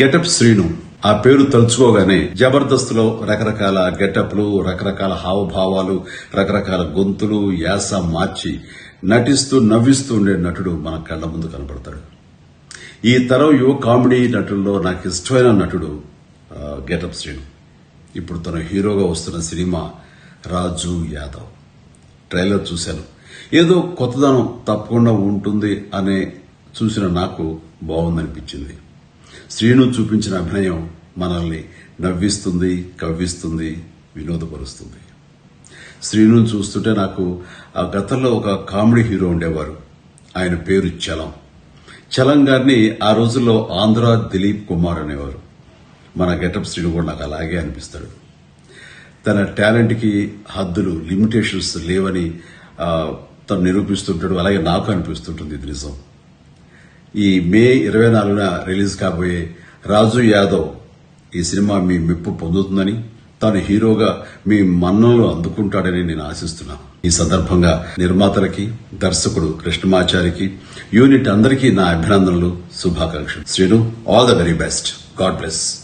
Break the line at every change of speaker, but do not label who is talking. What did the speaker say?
Getup Srinu. ఆ పేరు తలుచుకోగానే జబర్దస్త్లో రకరకాల గెటప్లు రకరకాల హావభావాలు రకరకాల గొంతులు యాస మార్చి నటిస్తూ నవ్విస్తూ ఉండే నటుడు మన కళ్ళ ముందు కనపడతాడు. ఈ తరం యువ కామెడీ నటుల్లో నాకు ఇష్టమైన నటుడు గెటప్ శ్రీను. ఇప్పుడు తను హీరోగా వస్తున్న సినిమా రాజు యాదవ్. ట్రైలర్ చూశాను. ఏదో కొత్తదనం తప్పకుండా ఉంటుంది అనే చూసిన నాకు బాగుందనిపించింది. శ్రీను చూపించిన అభినయం మనల్ని నవ్విస్తుంది కవ్విస్తుంది వినోదపరుస్తుంది. శ్రీను చూస్తుంటే నాకు ఆ గతంలో ఒక కామెడీ హీరో ఉండేవారు. ఆయన పేరు చలం. చలం గారిని ఆ రోజుల్లో ఆంధ్ర దిలీప్ కుమార్ అనేవారు. మన గెటప్ శ్రీను కూడా నాకు అలాగే అనిపిస్తాడు. తన టాలెంట్కి హద్దులు లిమిటేషన్స్ లేవని తను నిరూపిస్తుంటాడు. అలాగే నాకు అనిపిస్తుంటుంది ఇది నిజం. ఈ మే ఇరవై నాలుగున రిలీజ్ కాబోయే రాజు యాదవ్ ఈ సినిమా మీ మెప్పు పొందుతుందని తాను హీరోగా మీ మన్నంలో అందుకుంటాడని నేను ఆశిస్తున్నాను ఈ సందర్భంగా నిర్మాతలకి దర్శకుడు కృష్ణమాచారికి యూనిట్ అందరికీ నా అభినందనలు శుభాకాంక్షలు. Sreenu all the very best. God bless.